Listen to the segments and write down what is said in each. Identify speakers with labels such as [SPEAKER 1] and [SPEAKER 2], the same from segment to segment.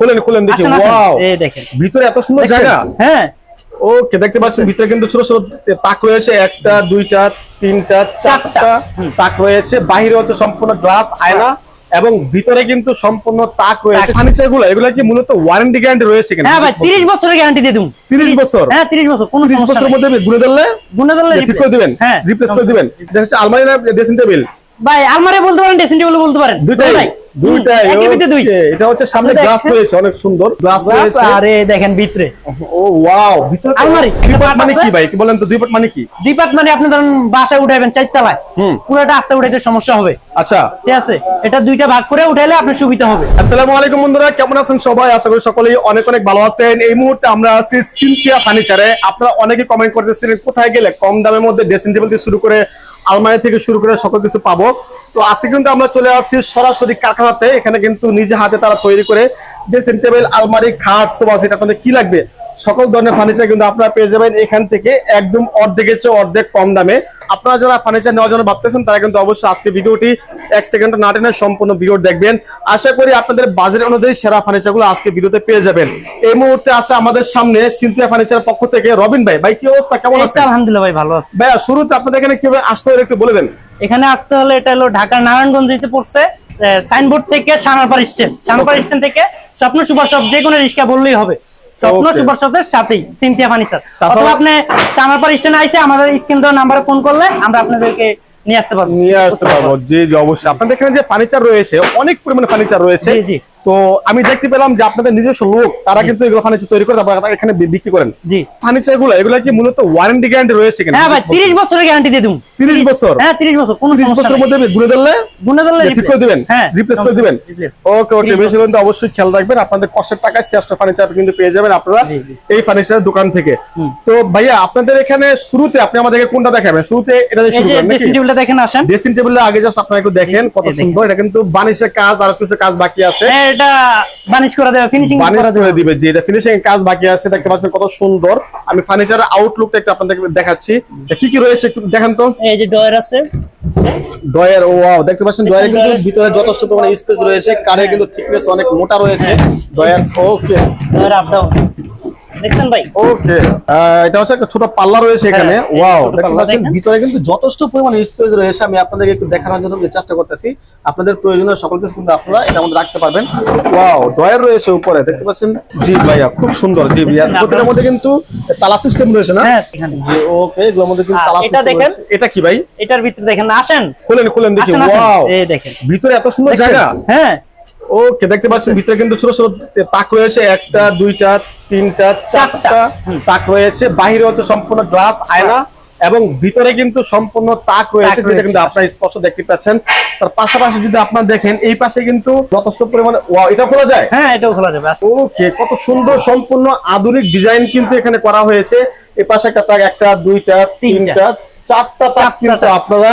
[SPEAKER 1] খুলেন খুলেন দেখি। ওয়াও।
[SPEAKER 2] এই দেখেন।
[SPEAKER 1] ভিতরে এত সুন্দর জায়গা?
[SPEAKER 2] হ্যাঁ।
[SPEAKER 1] ওকে দেখতে পাচ্ছেন ভিতরে কিন্তু ছোট ছোট তাক রয়েছে। একটা দুইটা তিনটা চারটা। তাক রয়েছে। বাহিরে হচ্ছে সম্পূর্ণ গ্লাস আয়না এবং ভিতরে কিন্তু সম্পূর্ণ তাক রয়েছে। ফার্নিচারগুলো এগুলো কি মূলত ওয়ারেন্টি গ্যারান্টি রয়েছে কিনা?
[SPEAKER 2] হ্যাঁ ভাই তিরিশ বছরের গ্যারান্টি দিয়ে দিন
[SPEAKER 1] 30 বছর?
[SPEAKER 2] হ্যাঁ তিরিশ বছর কোনো
[SPEAKER 1] 30 বছরের মধ্যে গুনে দিলে
[SPEAKER 2] গুনে ধরলে
[SPEAKER 1] ঠিক করে দিবেন।
[SPEAKER 2] হ্যাঁ।
[SPEAKER 1] রিপ্লেস করে দিবেন। এটা হচ্ছে আলমারি না ড্রেসিং টেবিল
[SPEAKER 2] ভাই আলমারি বলতে পারেন ড্রেসিং টেবিল বলতে পারেন।
[SPEAKER 1] দুইটাই
[SPEAKER 2] ভাই। দুই।
[SPEAKER 1] এটা হচ্ছে সামনে গ্লাস রয়েছে অনেক সুন্দর। গ্লাস রয়েছে।
[SPEAKER 2] আরে দেখেন ভিতরে।
[SPEAKER 1] ও ওয়াও ভিতরে
[SPEAKER 2] আলমারি,
[SPEAKER 1] মানে কি ভাই? কি বলেন তো দুই পাট মানে কি?
[SPEAKER 2] দুই পাট মানে আপনি ধরেন বাসায় উঠাইবেন চারতলায়।
[SPEAKER 1] হুম।
[SPEAKER 2] পুরোটা আস্তে উঠাইতে সমস্যা হবে।
[SPEAKER 1] আচ্ছা।
[SPEAKER 2] ঠিক আছে? এটা দুইটা ভাগ করে উঠাইলে আপনার সুবিধা হবে।
[SPEAKER 1] আসসালামু আলাইকুম বন্ধুরা কেমন আছেন সবাই? আশা করি সকলেই অনেক অনেক ভালো আছেন। এই মুহূর্তে আমরা আছি সিনথিয়া ফার্নিচারে। আপনারা অনেকে কমেন্ট করতেছিলেন কোথায় গেলে কম দামের মধ্যে ড্রেসিং টেবিল থেকে শুরু করে আলমারি থেকে শুরু করে সকল কিছু পাবো। তো আজকে কিন্তু আমরা চলে আসছি সরাসরি কারখানাতে। এখানে কিন্তু নিজে হাতে তারা তৈরি করে ড্রেসিং টেবিল আলমারি, খাট সেট। আপনাদের কি লাগবে? সকল ধরনের ফার্নিচার কিন্তু আপনারা পেয়ে যাবেন এখান থেকে। একদম অর্ধেকের চেয়ে অর্ধেক কম দামে। আপনারা যারা ফার্নিচার নেওয়ার জন্য ভাবতেছেন তারা কিন্তু অবশ্যই আজকে ভিডিওটি এক সেকেন্ড না টেনে সম্পূর্ণ ভিডিও দেখবেন। আশা করি আপনাদের বাজেট অনুযায়ী সেরা ফার্নিচারগুলো আজকে ভিডিওতে পেয়ে যাবেন। এই মুহূর্তে আছে আমাদের সামনে সিনথিয়া ফার্নিচার পক্ষ থেকে। রবিন ভাই ভাই কি অবস্থা? কেমন আছে
[SPEAKER 2] আলহামদুলিল্লাহ ভাই ভালো আছে।
[SPEAKER 1] ভাইয়া শুরুতে আপনাদের এখানে কীভাবে আসতে হবে একটু বলে দেন।
[SPEAKER 2] এখানে আসতে হলে এটা হলো ঢাকার নারায়ণগঞ্জ দিতে পড়ছে সাইনবোর্ড থেকে সানারপাড় স্ট্যান্ড সানারপাড় স্ট্যান্ড থেকে স্বপ্ন সুপার শপ যে কোনো রিক্সা বললেই হবে। স্বপ্ন
[SPEAKER 1] Okay.
[SPEAKER 2] সুপার শপের সাথেই সিনথিয়া ফার্নিচার। অথবা আপনি সানারপাড় স্ট্যান্ড আইসে আমাদের স্ক্রিন দেওয়া নাম্বারে ফোন করলে আমরা আপনাদেরকে নিয়ে আসতে পারব।
[SPEAKER 1] নিয়ে আসতে পারব। জি জি অবশ্যই। আপনাদের এখানে যে ফার্নিচার রয়েছে অনেক পরিমাণে ফার্নিচার রয়েছে।
[SPEAKER 2] জি, জি।
[SPEAKER 1] তো আমি দেখতে পেলাম যে আপনাদের নিজস্ব লোক তারা কিন্তু এগুলো ফার্নিচার তৈরি করে তারপর এখানে বিক্রি করেন।
[SPEAKER 2] জি।
[SPEAKER 1] ফার্নিচারগুলো এগুলো কি মূলত ওয়ারেন্টি গ্যারান্টি রয়েছে কিনা?
[SPEAKER 2] হ্যাঁ ভাই তিরিশ বছরের গ্যারান্টি দিয়ে দিন
[SPEAKER 1] 30 বছর?
[SPEAKER 2] হ্যাঁ তিরিশ বছর কোনো
[SPEAKER 1] 30 বছরের। মধ্যে গুনে দিলে
[SPEAKER 2] গুনে ধরলে
[SPEAKER 1] ঠিক করে দিবেন?
[SPEAKER 2] হ্যাঁ
[SPEAKER 1] রিপ্লেস করে দিবেন? ওকে ওকে বেশি কিন্তু অবশ্যই খেয়াল রাখবেন আপনাদের কষ্টের টাকায় শ্রেষ্ঠ ফার্নিচার কিন্তু পেয়ে যাবেন আপনারা। এই ফার্নিচার দোকান থেকে। তো ভাইয়া আপনাদের এখানে শুরুতে আপনি আমাদেরকে কোনটা দেখাবেন? শুরুতে এটা দিয়ে শুরু
[SPEAKER 2] যে
[SPEAKER 1] করেন নাকি?
[SPEAKER 2] ড্রেসিং টেবিলটা দেখেন আসেন।
[SPEAKER 1] ড্রেসিং টেবিলের আগে জাস্ট আপনারা একটু দেখেন কত সুন্দর। এটা কিন্তু বানিশের কাজ আর কিছু কাজ বাকি আছে।
[SPEAKER 2] হ্যাঁ এটা বানিশ করে দেবে ফিনিশিং
[SPEAKER 1] বানিশ
[SPEAKER 2] করে দিবে।
[SPEAKER 1] যে এটা ফিনিশিং কাজ বাকি আছে দেখতে পাচ্ছেন কত সুন্দর। আমি ফার্নিচারের আউটলুকটা একটু আপনাদেরকে দেখাচ্ছি। কি কি রয়েছে একটু দেখেন তো।
[SPEAKER 2] এই যে ডয়ার আছে।
[SPEAKER 1] ডয়ার ওয়াও দেখতে পাচ্ছেন ডয়ারে কিন্তু
[SPEAKER 2] ডয়ার-
[SPEAKER 1] ভিতরে যথেষ্ট পরিমাণে স্পেস রয়েছে কারের কিন্তু থিকনেস অনেক মোটা রয়েছে। Drawer okay
[SPEAKER 2] drawer up down দেখছেন ভাই?
[SPEAKER 1] ওকে। এটা হচ্ছে একটা ছোট পাল্লা রয়েছে এখানে।
[SPEAKER 2] হ্যাঁ,
[SPEAKER 1] ওয়াও
[SPEAKER 2] ছোট
[SPEAKER 1] দেখতে
[SPEAKER 2] দেখেন।
[SPEAKER 1] ভিতরে কিন্তু যথেষ্ট পরিমাণে স্পেস রয়েছে। আমি আপনাদেরকে একটু দেখানোর জন্য চেষ্টা করতেছি। আপনাদের প্রয়োজনীয় সকল কিছু কিন্তু আপনারা এটা মধ্যে রাখতে পারবেন। ওয়াও ডয়ার রয়েছে উপরে দেখতে পাচ্ছেন? জি ভাইয়া খুব সুন্দর জি ভাইয়া। প্রতিটার মধ্যে কিন্তু তালা সিস্টেম রয়েছে না?
[SPEAKER 2] হ্যাঁ এখানে।
[SPEAKER 1] জি ওকে এগুলোর মধ্যে কিন্তু তালা
[SPEAKER 2] এটা দেখেন।
[SPEAKER 1] এটা কি ভাই?
[SPEAKER 2] এটার ভিতরে দেখেন আসেন।
[SPEAKER 1] খুলেন খুলেন দেখি। ওয়াও
[SPEAKER 2] এই দেখেন।
[SPEAKER 1] ভিতরে এত সুন্দর জায়গা?
[SPEAKER 2] হ্যাঁ।
[SPEAKER 1] ওকে দেখতে পাচ্ছেন ভিতরে কিন্তু ছোট ছোট তাক রয়েছে একটা দুইটা তিনটা চারটা তাক রয়েছে। বাহিরে হচ্ছে সম্পূর্ণ গ্লাস আয়না এবং ভিতরে কিন্তু সম্পূর্ণ তাক রয়েছে যেটা কিন্তু আপনারা স্পষ্ট দেখতে পাচ্ছেন। তার পাশাপাশি যদি আপনারা দেখেন এই পাশে কিন্তু যথেষ্ট পরিমাণে ওয়াও এটা খোলা যায়?
[SPEAKER 2] হ্যাঁ এটাও খোলা যাবে।
[SPEAKER 1] ওকে কত সুন্দর সম্পূর্ণ আধুনিক ডিজাইন কিন্তু এখানে করা হয়েছে। এই পাশে একটা তাক একটা দুইটা
[SPEAKER 2] তিনটা।
[SPEAKER 1] তিনটা চারটা তাক কিন্তু আপনারা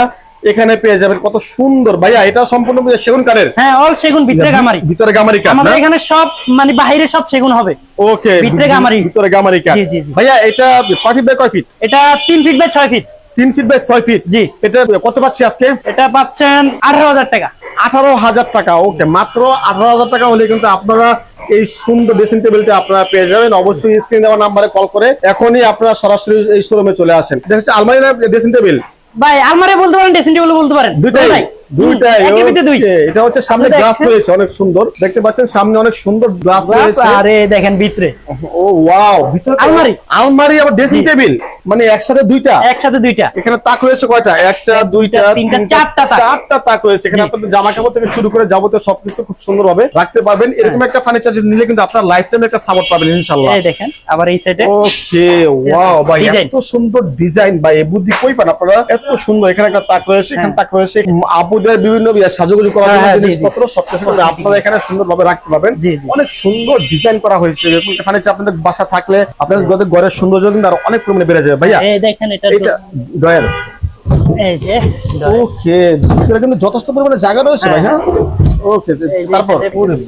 [SPEAKER 1] এখানে পেয়ে যাবেন কত সুন্দর। ভাইয়া এটা সম্পূর্ণ সেগুন কাঠের?
[SPEAKER 2] হ্যাঁ অল সেগুন ভিতরে গামারি।
[SPEAKER 1] ভিতরে গামারি কাঠ
[SPEAKER 2] আমাদের এখানে সব মানে বাইরে সব সেগুন হবে।
[SPEAKER 1] ওকে
[SPEAKER 2] ভিতরে গামারি।
[SPEAKER 1] ভিতরে গামারি কাঠ।
[SPEAKER 2] জি, জি, জি।
[SPEAKER 1] ভাইয়া এটা কয় ফিট বাই কয় ফিট
[SPEAKER 2] এটা তিন ফিট বাই ছয় ফিট
[SPEAKER 1] তিন ফিট বাই ছয় ফিট
[SPEAKER 2] জি।
[SPEAKER 1] এটা কত পাচ্ছি আজকে?
[SPEAKER 2] এটা পাচ্ছেন আঠারো হাজার টাকা।
[SPEAKER 1] আঠারো হাজার টাকা ওকে মাত্র আঠারো হাজার টাকা হলে কিন্তু আপনারা এই সুন্দর ড্রেসিং টেবিলটা আপনারা পেয়ে যাবেন। অবশ্যই স্ক্রিন দেওয়া নাম্বারে কল করে এখনই আপনারা সরাসরি এই শোরুমে চলে আসেন। এটা হচ্ছে আলমারি না ড্রেসিং টেবিল
[SPEAKER 2] ভাই আলমারি বলতে পারেন ড্রেসিং টেবিল বলতে পারেন?
[SPEAKER 1] দুটাই
[SPEAKER 2] ভাই
[SPEAKER 1] দুইটাই
[SPEAKER 2] একের ভিতরে দুই।
[SPEAKER 1] okay, এটা হচ্ছে সামনে গ্লাস রয়েছে অনেক সুন্দর। দেখতে পাচ্ছেন সামনে অনেক সুন্দর গ্লাস রয়েছে।
[SPEAKER 2] আরে দেখেন ভিতরে।
[SPEAKER 1] ও ওয়াও ভিতরে
[SPEAKER 2] আলমারি।
[SPEAKER 1] আলমারি আবার ড্রেসিং টেবিল মানে একসাথে দুইটা?
[SPEAKER 2] একসাথে দুইটা।
[SPEAKER 1] এখানে তাক রয়েছে কয়টা? একটা দুইটা
[SPEAKER 2] তিনটা,
[SPEAKER 1] তিনটা,
[SPEAKER 2] চারটা তাক।
[SPEAKER 1] চারটা তাক রয়েছে। এখানে আপনাদের জামা কাপড় থেকে শুরু করে যাবতীয় সবকিছু খুব রাখতে পারবেন।
[SPEAKER 2] হ্যাঁ।
[SPEAKER 1] এরকম একটা ফার্নিচার যদি নিলে কিন্তু আপনার লাইফ টাইম একটা সাপোর্ট পাবেন ইনশাআল্লাহ।
[SPEAKER 2] এই দেখেন আবার এই সাইডে
[SPEAKER 1] ওকে ওয়াও ভাই এত সুন্দর ডিজাইন ভাই বুদ্ধি কই পান আপনারা? এত সুন্দর এখানে একটা তাক রয়েছে এখানে তাক রয়েছে আপুদের বিভিন্ন ইয়ে সাজুগুজু করার
[SPEAKER 2] হ্যাঁ, হ্যাঁ।
[SPEAKER 1] জিনিসপত্র সবকিছু কিন্তু আপনারা এখানে সুন্দরভাবে রাখতে পারবেন। অনেক সুন্দর ডিজাইন করা হয়েছে। এরকম একটা আপনাদের বাসা থাকলে আপনাদের ঘরের- সৌন্দর্য কিন্তু আরও অনেক পরিমাণে বেড়ে যাবে। ভাইয়া
[SPEAKER 2] দেখেন এটা
[SPEAKER 1] ওকে ভিতরে কিন্তু যথেষ্ট পরিমাণে জায়গা রয়েছে ভাই হ্যাঁ ওকে তারপর?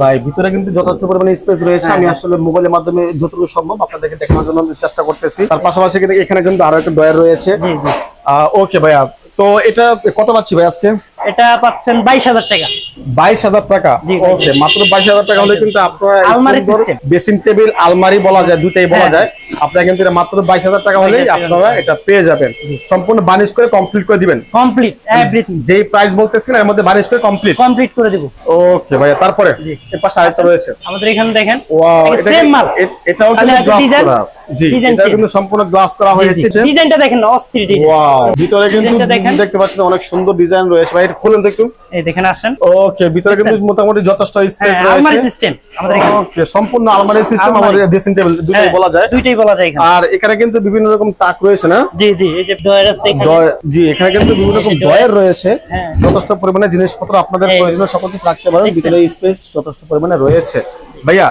[SPEAKER 1] ভাই ভিতরে কিন্তু যথেষ্ট পরিমাণে স্পেস রয়েছে। আমি
[SPEAKER 2] হ্যাঁ।
[SPEAKER 1] আসলে মোবাইলের মাধ্যমে যতটুকু সম্ভব আপনাদেরকে দেখানোর জন্য চেষ্টা করতেছি। তার পাশাপাশি কিন্তু এখানে কিন্তু আরও একটা ডয়ার রয়েছে। ওকে ভাইয়া তো এটা কত পাচ্ছি ভাই আজকে?
[SPEAKER 2] এটা পাচ্ছেন বাইশ হাজার টাকা।
[SPEAKER 1] বাইশ হাজার টাকা? ওকে মাত্র বাইশ হাজার টাকা হলে কিন্তু আপনারা
[SPEAKER 2] আলমারি
[SPEAKER 1] বেসিন টেবিল আলমারি বলা যায় দুটাই বলা
[SPEAKER 2] হ্যাঁ।
[SPEAKER 1] যায়। আপনারা কিন্তু এটা মাত্র বাইশ হাজার টাকা হলেই আপনারা এটা পেয়ে যাবেন। সম্পূর্ণ বানিশ করে কমপ্লিট করে দিবেন।
[SPEAKER 2] কমপ্লিট এভরিথিং
[SPEAKER 1] যেই প্রাইস বলতেছেন এর মধ্যে বানিশ করে কমপ্লিট
[SPEAKER 2] কমপ্লিট করে দেবো।
[SPEAKER 1] ওকে ভাইয়া তারপরে। এর পাশে আরেকটা রয়েছে।
[SPEAKER 2] আমাদের এখানে দেখেন
[SPEAKER 1] ওয়াও এটা
[SPEAKER 2] সেম মাল।
[SPEAKER 1] এটাও কিন্তু গ্লাস করা। জি এটা কিন্তু সম্পূর্ণ গ্লাস করা হয়েছে।
[SPEAKER 2] ডিজাইনটা দেখেন অস্থির ডিজাইন
[SPEAKER 1] ওয়াও ভিতরে কিন্তু
[SPEAKER 2] দেখেন।
[SPEAKER 1] দেখতে পাচ্ছেন অনেক সুন্দর ডিজাইন রয়েছে। ভাই এটা খুলুন তো একটু
[SPEAKER 2] এই দেখেন আসেন।
[SPEAKER 1] ওকে ভিতরে কিন্তু মোটামুটি যথেষ্ট স্পেস
[SPEAKER 2] হ্যাঁ আলমারি সিস্টেম আমাদের
[SPEAKER 1] ওকে সম্পূর্ণ আলমারি সিস্টেম আমাদের ড্রেসিং টেবিল দুটোই
[SPEAKER 2] হ্যাঁ,
[SPEAKER 1] বলা যায়।
[SPEAKER 2] দুইটাই বলা যায় এখানে।
[SPEAKER 1] আর এখানে কিন্তু বিভিন্ন রকম তাক রয়েছে না?
[SPEAKER 2] জি জি এই যে ডয়ার আছে এখানে।
[SPEAKER 1] জি এখানে কিন্তু বিভিন্ন রকম
[SPEAKER 2] ডয়ার।
[SPEAKER 1] রয়েছে।
[SPEAKER 2] হ্যাঁ।
[SPEAKER 1] যথেষ্ট পরিমাণে জিনিসপত্র আপনাদের। প্রয়োজনীয় সকল কিছু রাখতে পারেন ভিতরে স্পেস যথেষ্ট পরিমাণে রয়েছে। ভাইয়া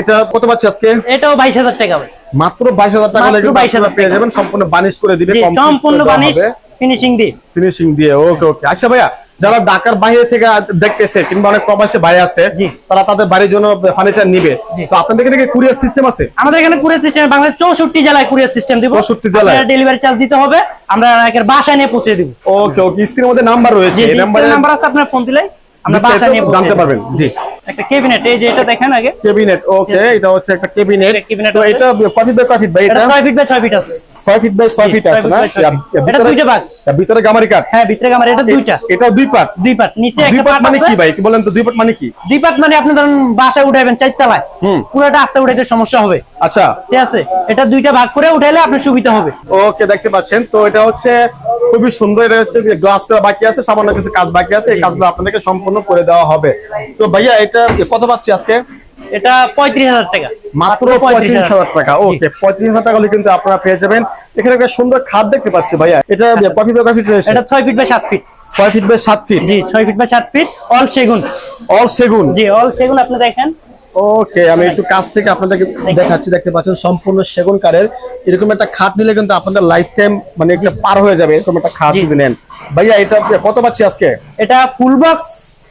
[SPEAKER 1] এটা কত পাচ্ছি আজকে?
[SPEAKER 2] এটাও বাইশ হাজার টাকা ভাই।
[SPEAKER 1] মাত্র বাইশ হাজার টাকা
[SPEAKER 2] মাত্র
[SPEAKER 1] হলে কিন্তু
[SPEAKER 2] 22,000
[SPEAKER 1] আপনারা পেয়ে যাবেন সম্পূর্ণ বানিশ করে দিবে
[SPEAKER 2] সম্পূর্ণ বানিশ ফিনিশিং দিয়ে।
[SPEAKER 1] ফিনিশিং দিয়ে ওকে ওকে আচ্ছা ভাইয়া যারা ঢাকার বাইরে থেকে দেখতেছে কিংবা অনেক প্রবাসী ভাই আছে তারা তাদের বাড়ির জন্য ফার্নিচার নিবে। তো আপনাদের এখানে কুরিয়ার সিস্টেম আছে?
[SPEAKER 2] আমাদের এখানে কুরিয়ার সিস্টেম বাংলাদেশ চৌষট্টি জেলায় কুরিয়ার সিস্টেম দিব।
[SPEAKER 1] 64 জেলায়?
[SPEAKER 2] ডেলিভারি চার্জ দিতে হবে আমরা একের বাসায় নিয়ে পৌঁছে দিব।
[SPEAKER 1] ওকে ওকে স্ক্রিনের মধ্যে নাম্বার রয়েছে। নাম্বারে
[SPEAKER 2] নাম্বার আছে আপনার ফোন দিলে আমরা বাসায় নিয়ে
[SPEAKER 1] জানতে পারবেন। জি।
[SPEAKER 2] একটা ক্যাবিনেট এই যে এটা দেখেন আগে।
[SPEAKER 1] কেবিনেট ওকে এটা হচ্ছে একটা কেবিনেট
[SPEAKER 2] একটা
[SPEAKER 1] তো
[SPEAKER 2] আছে।
[SPEAKER 1] এটা কফি বাই কফি ভাই
[SPEAKER 2] এটা
[SPEAKER 1] এটা?
[SPEAKER 2] ফিট বাই ছয় ফিট আছে।
[SPEAKER 1] 6 ফিট বাই 6 ফিট আছে না?
[SPEAKER 2] by ছয় feet। এটা দুইটা ভাগ।
[SPEAKER 1] ভিতরে গামারি কাট
[SPEAKER 2] হ্যাঁ ভিতরে আমার এটা দুইটা।
[SPEAKER 1] এটাও দুই পার্ট
[SPEAKER 2] দুই পাট। নিচে একটা
[SPEAKER 1] পার্ট
[SPEAKER 2] পাট
[SPEAKER 1] মানে কি ভাই? কি বলেন তো দুই পার্ট মানে কি?
[SPEAKER 2] দুই পাট মানে আপনি ধরুন বাসায় উঠাইবেন চারতলায়। পুরোটা আস্তে উঠাইতে সমস্যা হবে।
[SPEAKER 1] আচ্ছা।
[SPEAKER 2] ঠিক আছে? এটা দুইটা ভাগ করে উঠাইলে আপনার সুবিধা হবে।
[SPEAKER 1] ওকে দেখতে পাচ্ছেন। তো এটা হচ্ছে খুবই সুন্দর এটা হচ্ছে গ্লাস করা বাকি আছে সামান্য কিছু কাজ বাকি আছে এই কাজগুলো আপনাদেরকে সম্পূর্ণ করে দেওয়া হবে। তো ভাইয়া এটা কত পাচ্ছি আজকে?
[SPEAKER 2] এটা পঁয়ত্রিশ হাজার টাকা।
[SPEAKER 1] মাত্র পঁয়ত্রিশ হাজার। টাকা। ওকে পঁয়ত্রিশ হাজার টাকা কিন্তু আপনারা পেয়ে যাবেন। এখানে একটা সুন্দর খাট দেখতে পাচ্ছি ভাইয়া। এটা কফি বাই কফি
[SPEAKER 2] এটা ছয় ফিট বাই সাত ফিট
[SPEAKER 1] ছয় ফিট বাই সাত ফিট
[SPEAKER 2] জি ছয় ফিট বাই সাত ফিট অল সেগুন।
[SPEAKER 1] অল সেগুন।
[SPEAKER 2] জি অল সেগুন আপনি দেখেন।
[SPEAKER 1] ওকে আমি একটু কাছ থেকে আপনাদেরকে দেখাচ্ছি দেখতে পাচ্ছেন সম্পূর্ণ সেগুন কাঠের। এরকম একটা খাট নিলে কিন্তু আপনাদের লাইফ টাইম মানে এগুলো পার হয়ে যাবে এরকম একটা খাট নেন। ভাইয়া এটা কত পাচ্ছি আজকে?
[SPEAKER 2] এটা ফুল বক্স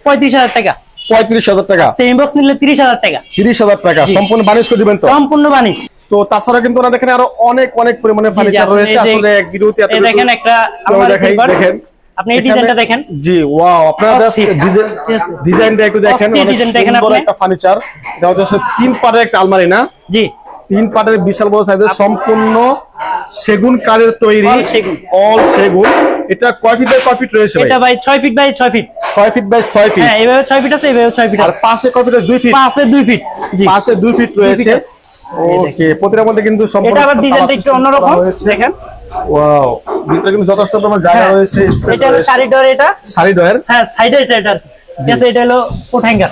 [SPEAKER 2] পঁয়ত্রিশ হাজার টাকা।
[SPEAKER 1] পঁয়ত্রিশ হাজার টাকা।
[SPEAKER 2] সেম বক্স নিলে তিরিশ হাজার টাকা।
[SPEAKER 1] তিরিশ হাজার টাকা সম্পূর্ণ বানিশ করে দিবেন তো?
[SPEAKER 2] সম্পূর্ণ বানিশ।
[SPEAKER 1] তো তাছাড়া কিন্তু ওনাদের এখানে আরও অনেক অনেক পরিমাণে ফার্নিচার রয়েছে। আসলে ভিডিওতে এত
[SPEAKER 2] এই
[SPEAKER 1] কিছু
[SPEAKER 2] দেখেন একটা।
[SPEAKER 1] দেখেন।
[SPEAKER 2] আপনি এই ডিজাইনটা দেখেন।
[SPEAKER 1] জি ওয়াও আপনারা জাস্ট ডিজাইন ডিজাইনটা একটু দেখেন
[SPEAKER 2] অস্থির ডিজাইন দেখেন আপনি।
[SPEAKER 1] একটা ফার্নিচার এটা হচ্ছে তিন পাটের একটা আলমারি না?
[SPEAKER 2] জি।
[SPEAKER 1] তিন পাটের বিশাল বড় সাইজের সম্পূর্ণ সেগুন কাঠের তৈরি।
[SPEAKER 2] সেগুন।
[SPEAKER 1] অল সেগুন। এটা কয় ফিট বাই কয় ফিট রয়েছে ভাই?
[SPEAKER 2] এটা ভাই ছয় ফিট বাই ছয় ফিট
[SPEAKER 1] ছয় ফিট বাই ছয় ফিট
[SPEAKER 2] হ্যাঁ এভাবে ছয় ফিট আছে এভাবে ছয় ফিট
[SPEAKER 1] আর পাশে কয় ফিট দুই ফিট
[SPEAKER 2] পাশে দুই ফিট জি।
[SPEAKER 1] পাশে দুই ফিট রয়েছে। ওকে প্রতিটার মধ্যে কিন্তু সম্পূর্ণ
[SPEAKER 2] এটা আবার ডিজাইনটা একটু অন্যরকম দেখেন।
[SPEAKER 1] ওয়াও ভিতরে কিন্তু যথেষ্ট পরিমাণ জায়গা
[SPEAKER 2] হ্যাঁ।
[SPEAKER 1] রয়েছে
[SPEAKER 2] এটা
[SPEAKER 1] রয়েছে।
[SPEAKER 2] ডোর এটা।
[SPEAKER 1] শাড়ি ডয়ের
[SPEAKER 2] হ্যাঁ সাইডে এটা এটা ঠিক এটা হলো কোট হ্যাঙ্গার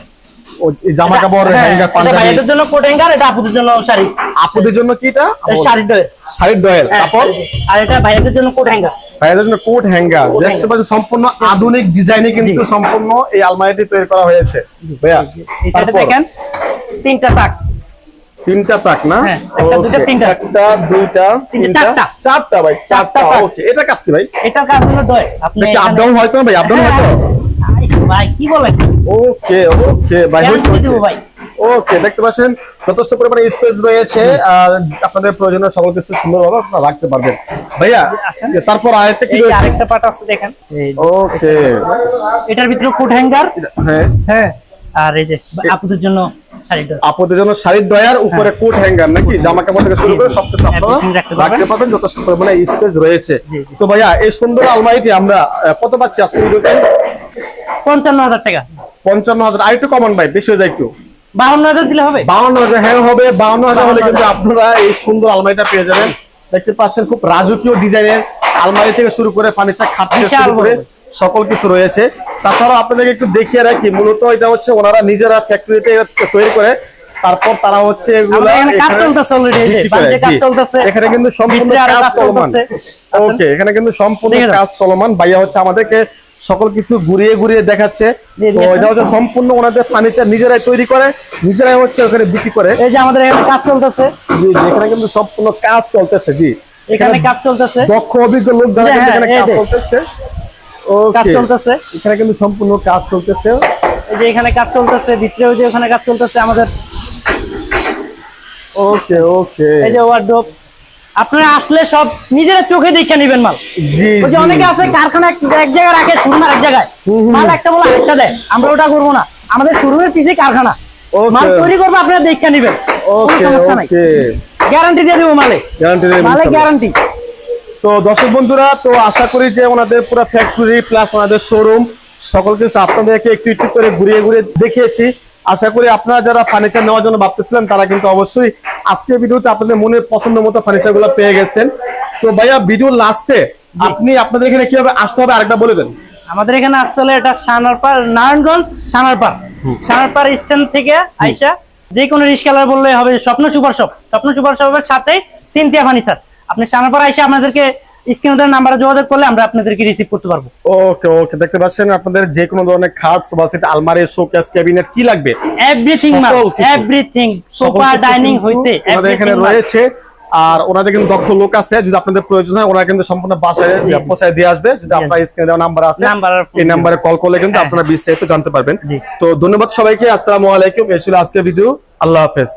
[SPEAKER 1] জামা কাপড় হ্যাঙ্গার পাঞ্জাবি।
[SPEAKER 2] ভাইদের জন্য কোট হ্যাঙ্গার এটা আপুদের জন্য শাড়ি।
[SPEAKER 1] আপুদের জন্য কি এটা?
[SPEAKER 2] এটা শাড়ি ডোর।
[SPEAKER 1] শাড়ির কাপড়
[SPEAKER 2] আর এটা ভাইদের জন্য কোট হ্যাঙ্গার
[SPEAKER 1] ভাইয়াদের জন্য কোট হ্যাঙ্গার দেখতে পাচ্ছেন সম্পূর্ণ আধুনিক ডিজাইনে কিন্তু সম্পূর্ণ এই আলমারিটি তৈরি করা হয়েছে। ভাইয়া তারপর?
[SPEAKER 2] দেখেন তিনটা টাক
[SPEAKER 1] তিনটা তাক না?
[SPEAKER 2] হ্যাঁ, দুইটা, তিনটা।
[SPEAKER 1] একটা দুইটা তিনটা
[SPEAKER 2] চারটা।
[SPEAKER 1] চারটা ভাই চারটা। ওকে এটা কাজ কি ভাই?
[SPEAKER 2] এটার কাজ হলো ডয় আপনি
[SPEAKER 1] এটা আপ ডাউন ভাই? আপ ডাউন হয়তো?
[SPEAKER 2] আরে ভাই কি বলেন?
[SPEAKER 1] ওকে ওকে ভাই।
[SPEAKER 2] ভাই?
[SPEAKER 1] দেখতে পাচ্ছেন যথেষ্ট পরিমাণে স্পেস রয়েছে আর আপনাদের প্রয়োজনীয় সকল কিছু সুন্দরভাবে আপনারা রাখতে পারবেন। ভাইয়া। তারপর আরেকটা কি রয়েছে?
[SPEAKER 2] আরেকটা পার্ট আছে দেখেন।
[SPEAKER 1] ওকে
[SPEAKER 2] এটার ভিতরে কোট হ্যাঙ্গার
[SPEAKER 1] হ্যাঁ।
[SPEAKER 2] হ্যাঁ। আর এই যে আপুদের জন্য শাড়ি ডয়
[SPEAKER 1] আপনাদের জন্য শাড়ির ডয়ার উপরে কোট হ্যাঙ্গার নাকি? জামা কাপড় থেকে শুরু করে সবকিছু আপনারা
[SPEAKER 2] রাখতে পারবেন।
[SPEAKER 1] যথেষ্ট পরিমাণে স্পেস রয়েছে।
[SPEAKER 2] জি, জি।
[SPEAKER 1] তো ভাইয়া এই সুন্দর আলমারিটি আমরা কত পাচ্ছি আজকে ভিডিওতে
[SPEAKER 2] পঞ্চান্ন হাজার টাকা।
[SPEAKER 1] পঞ্চান্ন হাজার। আর একটু কমন ভাই বেশি হয়ে যায় একটু।
[SPEAKER 2] বাহান্ন হাজার দিলে হবে?
[SPEAKER 1] বাউন্ন হাজার হ্যাঁ হবে। বাউন্ন হাজার হলে কিন্তু আপনারা এই সুন্দর আলমারিটা পেয়ে যাবেন। দেখতে পাচ্ছেন খুব রাজকীয় ডিজাইনের আলমারি থেকে শুরু করে ফার্নিচার খাট থেকে শুরু করে সকল কিছু রয়েছে। তাছাড়া আপনাদেরকে একটু দেখিয়ে রাখি মূলত এটা হচ্ছে ওনারা নিজেরা ফ্যাক্টরিতে তৈরি করে তারপর তারা হচ্ছে এগুলা
[SPEAKER 2] এখানে
[SPEAKER 1] কিন্তু সম্পূর্ণ কাজ চলমান। ওকে এখানে কিন্তু সম্পূর্ণ কাজ চলমান। ভাইয়া হচ্ছে আমাদেরকে সকল কিছু ঘুরিয়ে ঘুরিয়ে দেখাচ্ছে।
[SPEAKER 2] জি,
[SPEAKER 1] তো এটা হচ্ছে সম্পূর্ণ ওনাদের ফার্নিচার নিজেরাই তৈরি করে নিজেরাই হচ্ছে ওখানে বিক্রি করে।
[SPEAKER 2] এই যে আমাদের এখানে কাজ চলতেছে।
[SPEAKER 1] জি জি, এখানে কিন্তু সম্পূর্ণ কাজ চলতেছে জি।
[SPEAKER 2] এখানে কাজ চলতেছে।
[SPEAKER 1] দক্ষ অভিজ্ঞ লোক দ্বারা
[SPEAKER 2] হ্যাঁ,
[SPEAKER 1] এখানে কাজ চলতেছে।
[SPEAKER 2] কাজ চলতেছে।
[SPEAKER 1] এখানে কিন্তু সম্পূর্ণ কাজ চলতেছে।
[SPEAKER 2] এই যে এখানে কাজ চলতেছে ভিতরেও যে ওখানে কাজ চলতেছে আমাদের।
[SPEAKER 1] ওকে ওকে
[SPEAKER 2] এই যে ওয়ার্ড্রোপ আপনারা আসলে সব নিজের চোখে দেখে নেবেন মাল।
[SPEAKER 1] জি
[SPEAKER 2] ওই যে অনেকে আছে কারখানা এক জায়গায় রাখে শোরুম এক জায়গায়। মাল একটা বলে আরেকটা দেয়। আমরা ওটা করব না। আমাদের শোরুমের পিছিয়ে কারখানা. মাল তৈরি করব আপনারা দেখে নেবেন।
[SPEAKER 1] ওকে ওকে
[SPEAKER 2] গ্যারান্টি দিয়ে দেবো মালে।
[SPEAKER 1] গ্যারান্টি
[SPEAKER 2] মালে গ্যারান্টি
[SPEAKER 1] তো দর্শক বন্ধুরা তো আশা করি যে ওনাদের পুরো ফ্যাক্টরি প্লাস ওনাদের শোরুম সকল কিছু আপনাদেরকে একটু একটু করে ঘুরিয়ে ঘুরিয়ে দেখিয়েছি। আশা করি আপনারা যারা ফার্নিচার নেওয়ার জন্য ভাবতেছিলেন তারা কিন্তু অবশ্যই আজকে ভিডিওতে আপনাদের মনের পছন্দ মতো ফার্নিচারগুলো পেয়ে গেছেন। তো ভাইয়া ভিডিও লাস্টে আপনি আপনাদের এখানে কীভাবে আসতে হবে আরেকটা বলে দেন।
[SPEAKER 2] আমাদের এখানে আসতে হলে এটা সানারপাড় নারায়ণগঞ্জ সানারপাড় সানারপাড় স্ট্যান্ড থেকে আইসা যে কোনো রিস্কালার বললে হবে স্বপ্ন সুপার শপ। স্বপ্ন সুপার শপের সাথে সিনথিয়া ফার্নিচার আপনি সানারপাড় আইসা আপনাদেরকে স্ক্রিনের নাম্বারে যোগাযোগ করলে আমরা আপনাদেরকে রিসিভ করতে পারব।
[SPEAKER 1] ওকে ওকে দেখতে পাচ্ছেন আপনাদের যে কোনো ধরনের খাট সোফা সেট আলমারি শোকেস ক্যাবিনেট কি লাগবে?
[SPEAKER 2] এভরিথিং মাল এভরিথিং সোফা ডাইনিং হইতে
[SPEAKER 1] ওনাদের এখানে রয়েছে। আর ওনাদের কিন্তু দক্ষ লোক আছে যদি আপনাদের প্রয়োজন হয় ওনারা কিন্তু সম্পূর্ণ বাসায় পৌঁছায় দিয়ে আসবে। যদি আপনার স্ক্রিনে দেওয়া নাম্বার আছে এই নাম্বারে কল করলে কিন্তু
[SPEAKER 2] হ্যাঁ।
[SPEAKER 1] আপনারা বিস্তারিত জানতে পারবেন। তো ধন্যবাদ সবাইকে আসসালামু আলাইকুম এই ছিল আজকের ভিডিও আল্লাহ হাফেজ।